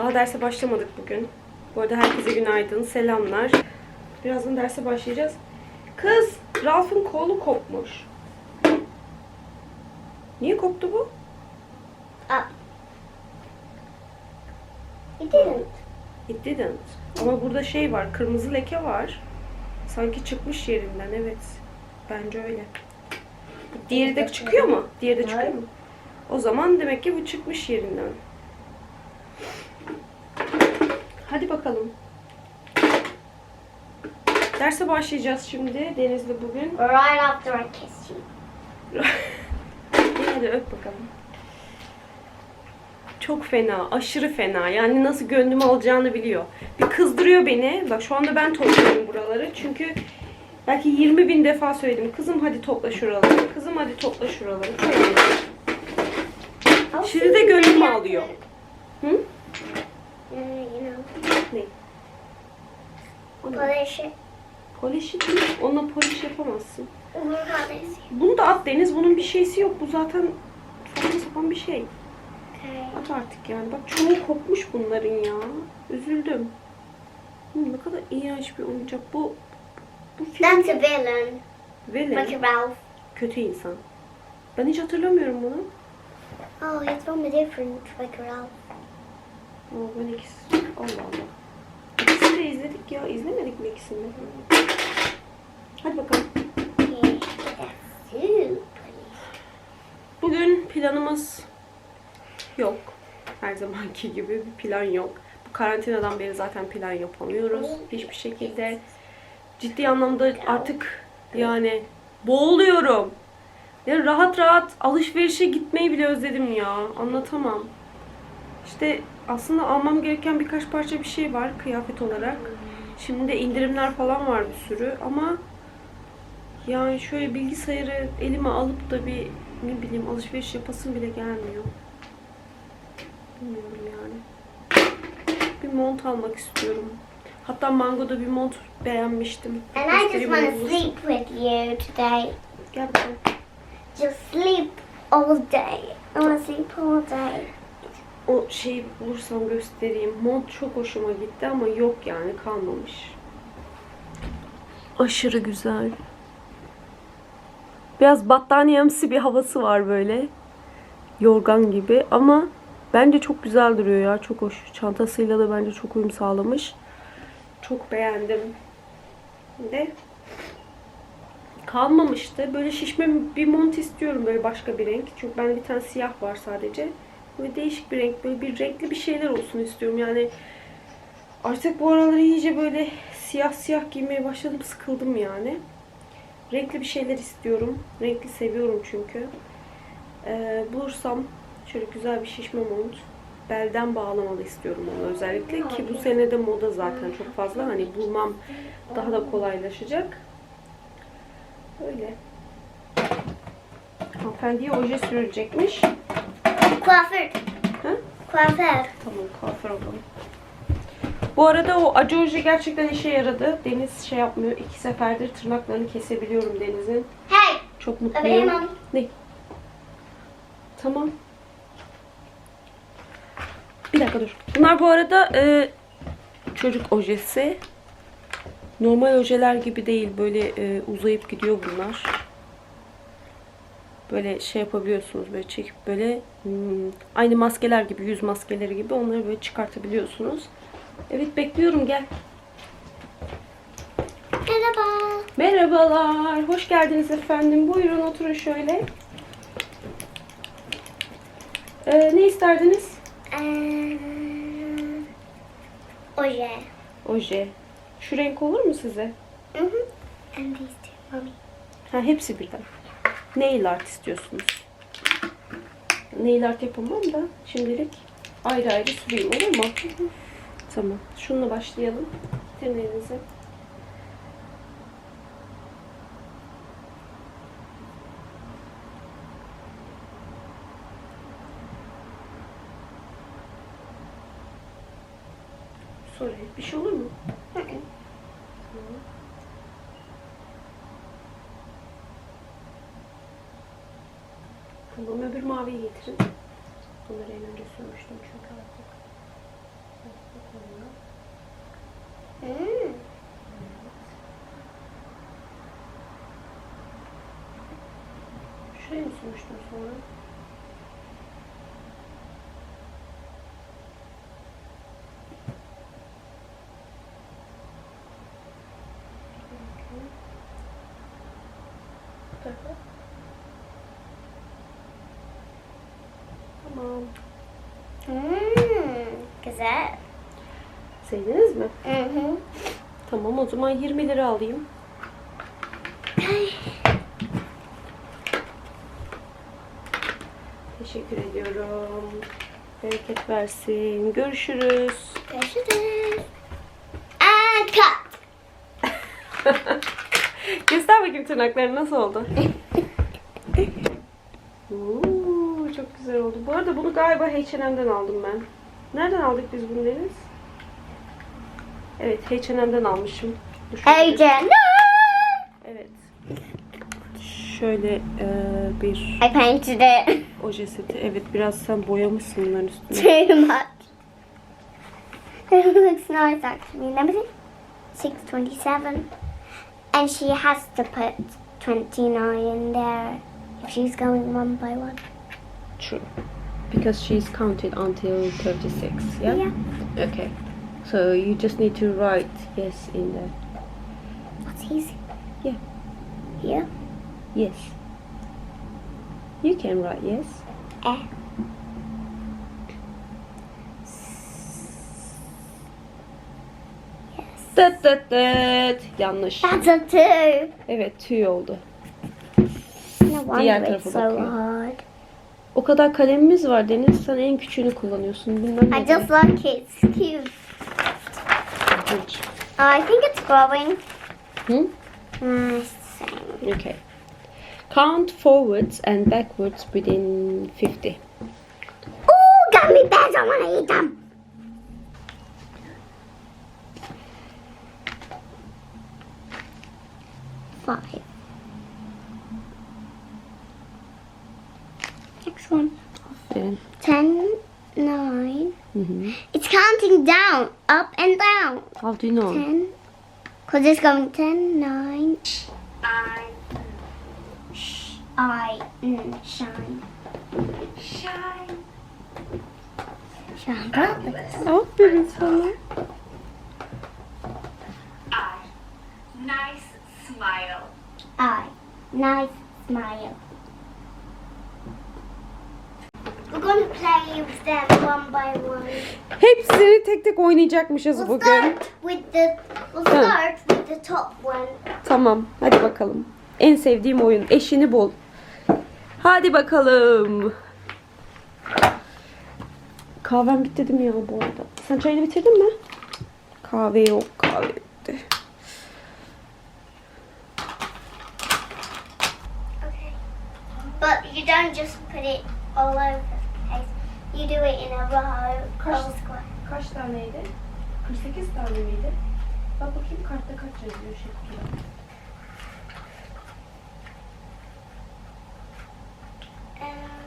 Daha derse başlamadık bugün. Bu arada herkese günaydın, selamlar. Birazdan derse başlayacağız. Kız, Ralph'ın kolu kopmuş. Niye koptu bu? Ah. It didn't. It didn't. Ama burada şey var, kırmızı leke var. Sanki çıkmış yerinden, evet. Bence öyle. Diğeri de çıkıyor mu? Diğeri de çıkıyor mu? O zaman demek ki bu çıkmış yerinden. Hadi bakalım. Derse başlayacağız şimdi Deniz'le bugün. Right after I kiss you. Hadi öp bakalım. Çok fena, aşırı fena. Yani nasıl gönlümü alacağını biliyor. Bir kızdırıyor beni. Bak şu anda ben topluyorum buraları. Çünkü belki 20 bin defa söyledim. Kızım hadi topla şuraları. Kızım hadi topla şuraları. Şimdi de gönlümü alıyor. Hı? Uh, you know, Ne? O ne? mi? Onunla polish yapamazsın. Say. Bunu da at Deniz. Bunun bir şeysi yok. Bu zaten saçma sapan bir şey. Okay. At artık yani. Bak çoğu kopmuş bunların ya. Üzüldüm. Hı, ne kadar iğrenç bir oyuncak. Bu bu That's film a villain. Velen Like Ralph. kötü insan. Ben hiç hatırlamıyorum bunu. Oh, it's from a different like Ralph. Ben ikisi... Allah Allah. İkisini de izledik ya. İzlemedik mi ikisini? Hadi bakalım. Bugün planımız yok. Her zamanki gibi bir plan yok. Bu karantinadan beri zaten plan yapamıyoruz. Hiçbir şekilde. Ciddi anlamda artık yani boğuluyorum. Ya rahat rahat alışverişe gitmeyi bile özledim ya. Anlatamam. İşte aslında almam gereken birkaç parça bir şey var kıyafet olarak. Şimdi de indirimler falan var bir sürü ama yani şöyle bilgisayarı elime alıp da bir ne bileyim alışveriş yapasım bile gelmiyor. Bilmiyorum yani. Bir mont almak istiyorum. Hatta Mango'da bir mont beğenmiştim. And I just want to sleep with you today. Gel bakalım. Just sleep all day. I want to sleep all day. O şeyi bulursam göstereyim. Mont çok hoşuma gitti ama yok yani kalmamış. Aşırı güzel. Biraz battaniyemsi bir havası var böyle. Yorgan gibi ama bence çok güzel duruyor ya. Çok hoş. Çantasıyla da bence çok uyum sağlamış. Çok beğendim. De kalmamıştı. Böyle şişme bir mont istiyorum böyle başka bir renk. Çünkü bende bir tane siyah var sadece. Böyle değişik bir renk, böyle bir renkli bir şeyler olsun istiyorum. Yani artık bu aralar iyice böyle siyah siyah giymeye başladım. Sıkıldım yani. Renkli bir şeyler istiyorum. Renkli seviyorum çünkü. Ee, bulursam şöyle güzel bir şişme mont. Belden bağlamalı istiyorum onu özellikle ki bu senede moda zaten çok fazla. Hani bulmam daha da kolaylaşacak. Öyle. Hanımefendiye oje sürülecekmiş. Coiffeur. Ha? Coiffeur. Tamam kuaför olalım. Bu arada o acı oje gerçekten işe yaradı. Deniz şey yapmıyor. İki seferdir tırnaklarını kesebiliyorum Deniz'in. Hey, Çok mutluyum. Ne? Tamam. Bir dakika dur. Bunlar bu arada e, çocuk ojesi. Normal ojeler gibi değil. Böyle e, uzayıp gidiyor bunlar. Böyle şey yapabiliyorsunuz. Böyle çekip böyle hmm, aynı maskeler gibi, yüz maskeleri gibi onları böyle çıkartabiliyorsunuz. Evet bekliyorum gel. Merhaba. Merhabalar. Hoş geldiniz efendim. Buyurun oturun şöyle. Ee, ne isterdiniz? Ee, oje. Oje. Şu renk olur mu size? Hı hı. These two, mommy. Ha hepsi birden. Nail art istiyorsunuz. Nail art yapamam da şimdilik ayrı ayrı süreyim olur mu? Tamam. Şununla başlayalım. Tırnağınızı. Sonra bir şey olur mu? Hı hı. Tamam öbür maviyi getirin. Bunları en önce sürmüştüm çünkü artık. Hmm. Şuraya mı sürmüştüm sonra? Bu tarafa. Tamam. Hmm. Güzel. Sevdiniz mi? Hı hı. Tamam o zaman 20 lira alayım. Teşekkür ediyorum. Bereket versin. Görüşürüz. Görüşürüz. And cut. Göster bakayım tırnakları nasıl oldu? Oo, çok güzel oldu. Bu arada bunu galiba H&M'den aldım ben. Nereden aldık biz bunu Deniz? Evet H&M'den almışım. Agent. Evet. Şöyle e, bir painted it oje seti. Evet biraz sen boyamışsın bunların üstüne. too much. It looks nice actually. Let me see. 627. And she has to put 29 in there if she's going one by one. True. Because she's counted until 36, yeah? Yeah. Okay. So you just need to write yes in there. What's easy? Yeah. Here? Yes. You can write yes. Eh. Dıt dıt dıt. Yanlış. That's a two. Evet tüy oldu. No Diğer wonder it's tarafa so bakıyor. hard. O kadar kalemimiz var Deniz. Sen en küçüğünü kullanıyorsun. Bilmem I just like it. It's cute. Hiç. I think it's growing. Hı? Mm, same. Okay. Count forwards and backwards within 50. Ooh, gummy bears! I want to eat them. Five. Next one. Aferin. Ten, nine. Hı hı. It's counting down, up and down. How do you know? Ten. Because it's going ten, nine. I. I. Mm, shine. Shine. Shine. Aferin sana. I. Nice smile. I. Nice smile. We're to play with them one by one. Hepsini tek tek oynayacakmışız We'll bugün. start with the. We'll start with the top one. Tamam, hadi bakalım. En sevdiğim oyun, eşini bul. Hadi bakalım. Kahvem bitti değil mi ya bu arada? Sen çayını bitirdin mi? Kahve yok, kahve bitti. Okay. But you don't just put it all over. You do it in a row. Square. Kaç taneydi? 48 tane miydi? Bak bakayım kartta kaç yazıyor şey kutuda. Um,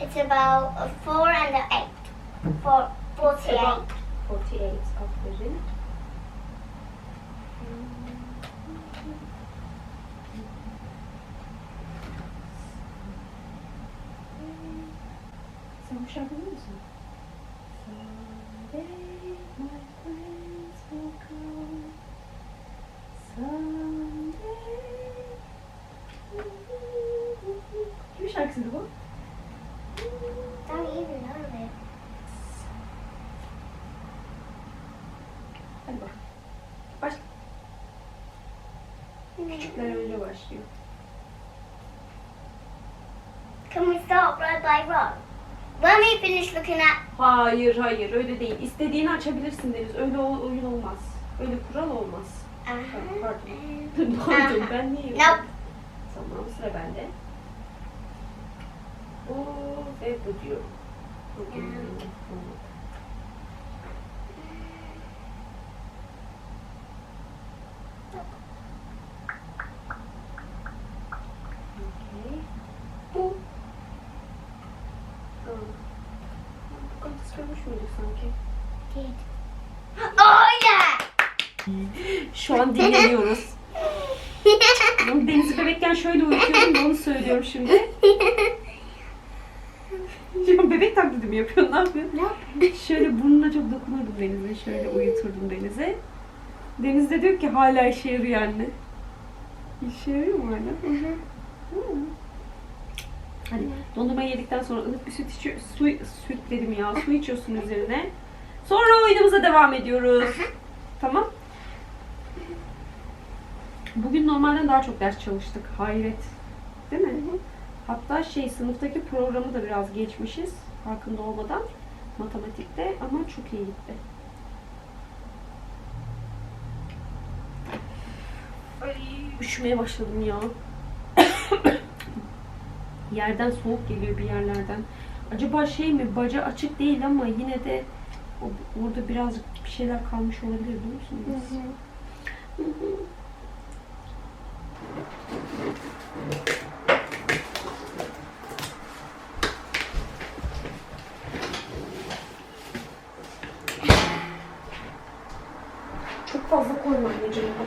it's about a four and an eight. Four, 48. About 48, aferin. Sen bu şarkıyı biliyor Looking at Hayır hayır öyle değil. İstediğini açabilirsin deriz. Öyle o- oyun olmaz. Öyle kural olmaz. uh-huh. Pardon. Pardon ben niye Nope. Tamam sıra bende. O ve bu diyor. Okey. Bu. Tamam. sanki. Oh yeah! Şu an dinleniyoruz. Ben Deniz'i bebekken şöyle uyutuyordum da onu söylüyorum şimdi. Şu bebek taklidi mi yapıyorsun? Ne yapıyorsun? Şöyle burnuna çok dokunurdum Deniz'e. Şöyle uyuturdum Deniz'e. Deniz de diyor ki hala işe yarıyor anne. İşe yarıyor mu hala? Hı. Hadi dondurmayı yedikten sonra ılık bir süt içiyor, su, süt dedim ya, su içiyorsun üzerine. Sonra oyunumuza devam ediyoruz. Tamam. Bugün normalden daha çok ders çalıştık. Hayret. Değil mi? Hatta şey sınıftaki programı da biraz geçmişiz. Farkında olmadan. Matematikte ama çok iyi gitti. Ay, üşümeye başladım ya. Yerden soğuk geliyor bir yerlerden. Acaba şey mi? Baca açık değil ama yine de orada birazcık bir şeyler kalmış olabilir biliyor musunuz? Çok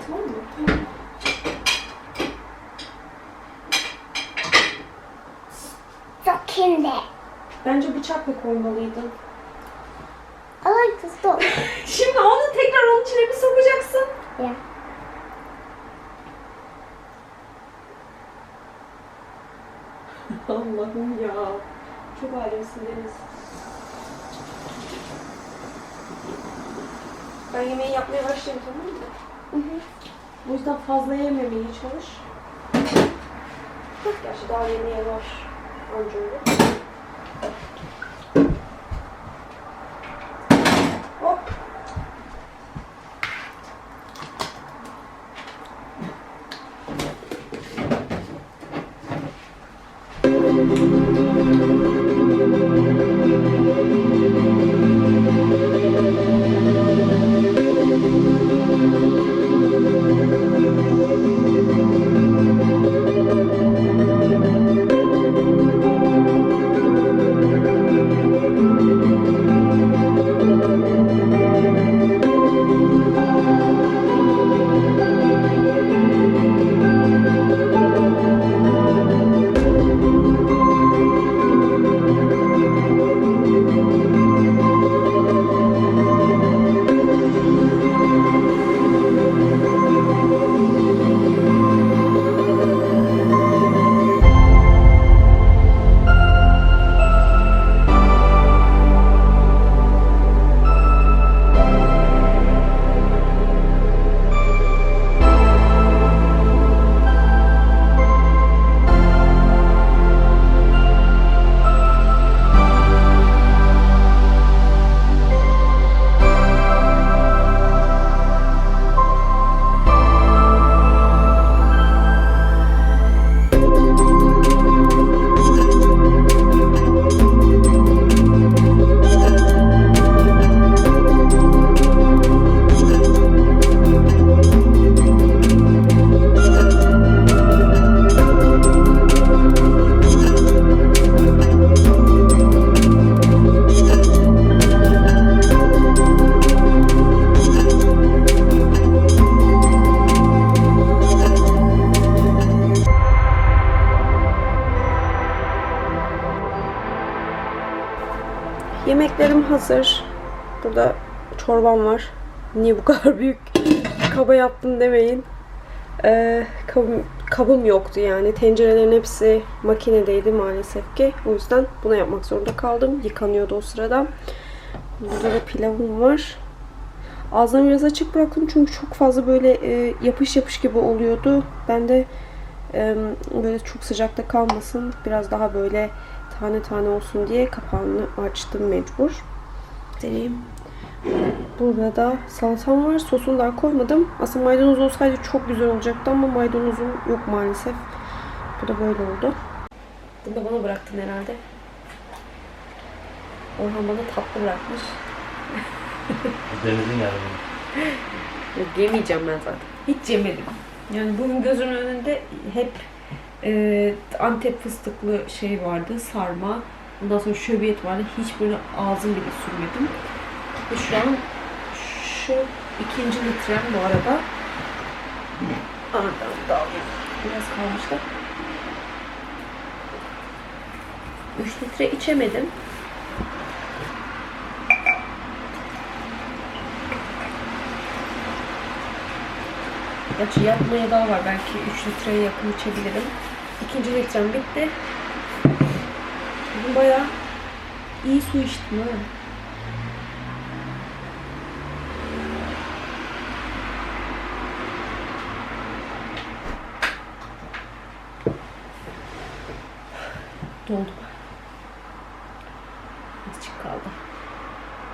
tamam mı? İn there. Bence bıçakla koymalıydın. To stop. Şimdi onu tekrar onun içine mi sokacaksın? yeah. Allah'ım ya. Çok alemsin Deniz. Ben yemeği yapmaya başlayayım tamam mı? O yüzden fazla yememeye çalış. Gerçi daha yemeğe var. Anca öyle. Yemeklerim hazır. Burada çorbam var. Niye bu kadar büyük kaba yaptım demeyin. Ee, kabım, kabım yoktu yani. Tencerelerin hepsi makinedeydi maalesef ki. O yüzden buna yapmak zorunda kaldım. Yıkanıyordu o sırada. Burada da pilavım var. Ağzını biraz açık bıraktım çünkü çok fazla böyle e, yapış yapış gibi oluyordu. Ben de e, böyle çok sıcakta kalmasın. Biraz daha böyle tane tane olsun diye kapağını açtım mecbur. Deneyim. Burada da salatam var. Sosunu daha koymadım. Aslında maydanoz olsaydı çok güzel olacaktı ama maydanozum yok maalesef. Bu da böyle oldu. Bunu da bana bıraktın herhalde. Orhan bana tatlı bırakmış. Denizin yardımı. Yok yemeyeceğim ben zaten. Hiç yemedim. Yani bunun gözümün önünde hep e, Antep fıstıklı şey vardı, sarma. Ondan sonra şöbiyet vardı. Hiç böyle ağzım bile sürmedim. Ve şu an şu ikinci litrem bu arada. Oradan da alayım. Biraz kalmıştı. 3 litre içemedim. Gerçi yapmaya daha var. Belki 3 litreye yakın içebilirim. İkinci litrem bitti. Bugün bayağı iyi su içtim ha. Doldu. Azıcık kaldı.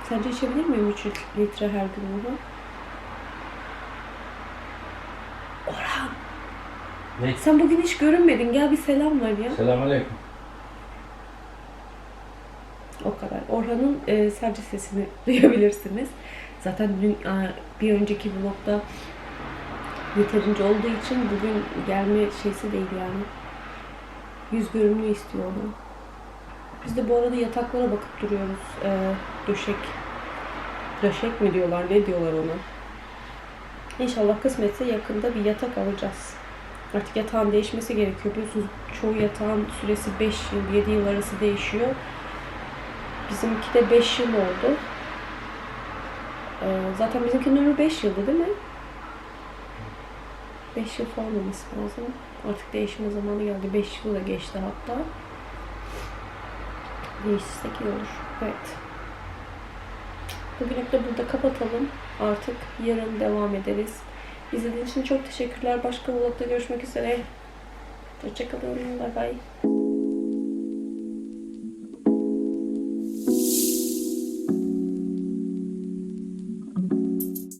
Sence içebilir miyim 3 litre her gün bunu? Orhan Ne? sen bugün hiç görünmedin. Gel bir selam ver ya. Selamünaleyküm. O kadar. Orhan'ın e, sadece sesini duyabilirsiniz. Zaten dün e, bir önceki vlogda yeterince olduğu için bugün gelme şeysi değil yani. Yüz görümlü istiyor onu. Biz de bu arada yataklara bakıp duruyoruz. E, döşek. Döşek mi diyorlar? Ne diyorlar ona? İnşallah kısmetse yakında bir yatak alacağız. Artık yatağın değişmesi gerekiyor. Biliyorsunuz çoğu yatağın süresi 5 yıl, 7 yıl arası değişiyor. Bizimki de 5 yıl oldu. Ee, zaten bizimkinin ömrü 5 yıldı değil mi? 5 yıl falan olması lazım. Artık değişme zamanı geldi. 5 yıl da geçti hatta. Değişsek iyi olur. Evet. Bugünlük de burada kapatalım. Artık yarın devam ederiz. İzlediğiniz için çok teşekkürler. Başka vlogda görüşmek üzere. Hoşçakalın. Bay bay.